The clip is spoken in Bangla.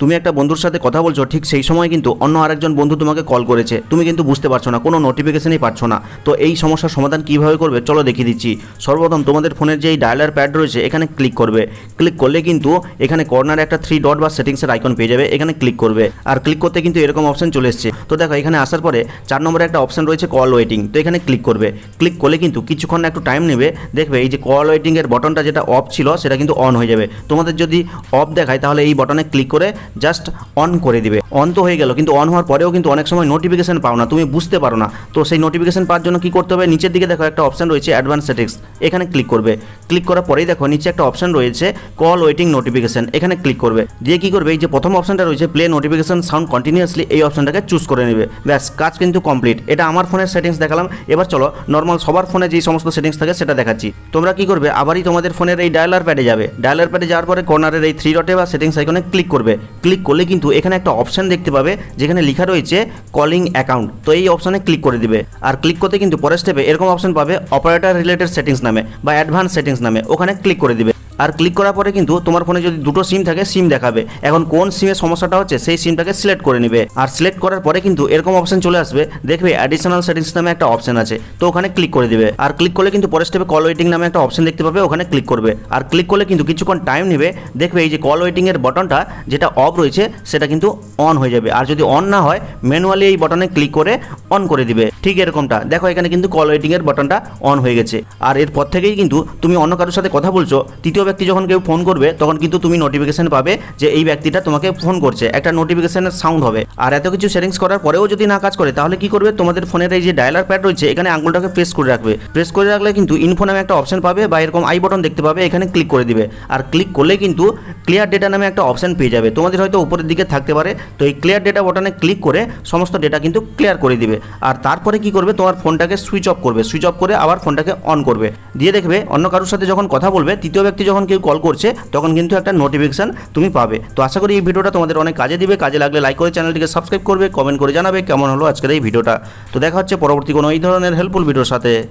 তুমি একটা বন্ধুর সাথে কথা বলছো, ঠিক সেই সময় কিন্তু অন্য আরেকজন বন্ধু তোমাকে কল করেছে। তুমি কিন্তু বুঝতে পারছ না, কোনো নোটিফিকেশনই পাচ্ছ না। তো এই সমস্যার সমাধান কীভাবে করবে, চলো দেখিয়ে দিচ্ছি। সর্বপ্রথম তোমাদের ফোনের যে ডায়ালার প্যাড রয়েছে, এখানে ক্লিক করবে। ক্লিক করলে কিন্তু এখানে কর্নারে একটা থ্রি ডট বা সেটিংসের আইকন পেয়ে যাবে, এখানে ক্লিক করবে। আর ক্লিক করতে কিন্তু এরকম অপশন চলে এসছে। তো দেখো, এখানে আসার পরে চার নম্বরে একটা অপশন রয়েছে কল ওয়েটিং তো এখানে ক্লিক করবে। ক্লিক করলে কিন্তু কিছুক্ষণ একটু টাইম নেবে, দেখবে এই যে কল ওয়েটিংয়ের বটনটা যেটা অফ ছিল, সেটা কিন্তু অন হয়ে যাবে। তোমাদের যদি অফ দেখায়, তাহলে এই বটনে ক্লিক করে জাস্ট অন করে দিবে। অন তো হয়ে গেল, কিন্তু অন হওয়ার পরেও কিন্তু অনেক সময় নোটিফিকেশন পাও না, তুমি বুঝতে পারো না। তো সেই নোটিফিকেশন পাওয়ার জন্য কি করতে হবে? নিচের দিকে দেখো একটা অপশন রয়েছে অ্যাডভান্স সেটিংস এখানে ক্লিক করবে। ক্লিক করার পরেই দেখো নিচে একটা অপশন রয়েছে কল ওয়েটিং নোটিফিকেশন এখানে ক্লিক করবে। দিয়ে কি করবে? এই যে প্রথম অপশনটা রয়েছে প্লে নোটিফিকেশন সাউন্ড কন্টিনিউয়াসলি এই অপশনটাকে চুজ করে নেবে। ব্যাস, কাজ কিন্তু কমপ্লিট এটা আমার ফোনের সেটিংস দেখালাম। এবার চলো নর্মাল সবার ফোনে যেই সমস্ত সেটিংস থাকে সেটা দেখাচ্ছি। তোমরা কি করবে? আবারই তোমাদের ফোনের এই ডায়ালার প্যাডে যাবে। ডায়ালার প্যাডে যাওয়ার পরে কর্নারের এই থ্রি ডটে বা সেটিংস আইকনে ক্লিক করবে। ক্লিক করলে কিন্তু এখানে একটা অপশন দেখতে পাবে, যেখানে লেখা রয়েছে কলিং অ্যাকাউন্ট তো এই অপশানে ক্লিক করে দিবে। আর ক্লিক করতে কিন্তু পরের স্টেপে এরকম অপশন পাবে অপারেটার রিলেটেড সেটিংস নামে বা অ্যাডভান্স সেটিংস নামে। ওখানে ক্লিক করে দিবে। আর ক্লিক করার পরে কিন্তু তোমার ফোনে যদি দুটো সিম থাকে সিম দেখাবে। এখন কোন সিমের সমস্যাটা হচ্ছে, সেই সিমটাকে সিলেক্ট করে নেবে। আর সিলেক্ট করার পরে কিন্তু এরকম অপশন চলে আসবে। দেখবে অ্যাডিশনাল সেটিংস নামে একটা অপশন আছে, তো ওখানে ক্লিক করে দিবে। আর ক্লিক করলে কিন্তু পরের স্টেপে কল ওয়েটিং নামে একটা অপশন দেখতে পাবে, ওখানে ক্লিক করবে। আর ক্লিক করলে কিন্তু কিছুক্ষণ টাইম নেবে, দেখবে এই যে কল ওয়েটিং এর বটনটা যেটা অফ রয়েছে, সেটা কিন্তু অন হয়ে যাবে। আর যদি অন না হয় ম্যানুয়ালি এই বটনে ক্লিক করে অন করে দিবে। ঠিক এরকমটা। দেখো এখানে কিন্তু কল ওয়েটিং এর বটনটা অন হয়ে গেছে। আর এরপর থেকেই কিন্তু তুমি অন্য কারোর সাথে কথা বলছো, তৃতীয় ব্যক্তি যখন কেউ ফোন করবে, তখন কিন্তু তুমি নোটিফিকেশন পাবে যে এই ব্যক্তিটা তোমাকে ফোন করছে। একটা নোটিফিকেশনের সাউন্ড হবে। আর এত কিছু সেটিংস করার পরেও যদি না কাজ করে, তাহলে কি করবে? তোমাদের ফোনের এই যে ডায়ালার প্যাড রয়েছে, এখানে আঙুলটাকে প্রেস করে রাখবে। প্রেস করে রাখলে কিন্তু ইনফো নামে একটা অপশন পাবে বা এরকম আই বটন দেখতে পাবে, এখানে ক্লিক করে দিবে। আর ক্লিক করলে কিন্তু ক্লিয়ার ডেটা নামে একটা অপশন পেয়ে যাবে। তোমাদের হয়তো উপরের দিকে থাকতে পারে। তো এই ক্লিয়ার ডেটা বটনে ক্লিক করে সমস্ত ডেটা কিন্তু ক্লিয়ার করে দিবে। আর তারপরে কি করবে? তোমার ফোনটাকে সুইচ অফ করবে। সুইচ অফ করে আবার ফোনটাকে অন করবে। দিয়ে দেখবে, অন্য কারোর সাথে যখন কথা বলবে, তৃতীয় ব্যক্তি যখন কেউ কল করছে, তখন কিন্তু একটা নোটিফিকেশান তুমি পাবে। তো আশা করি এই ভিডিওটা তোমাদের অনেক কাজে দিবে। কাজে লাগলে লাইক করে চ্যানেলটিকে সাবস্ক্রাইব করবে কমেন্ট করে জানাবে কেমন হলো আজকের এই ভিডিওটা। তো দেখা হচ্ছে পরবর্তী কোনো এই ধরনের হেল্পফুল ভিডিওর সাথে।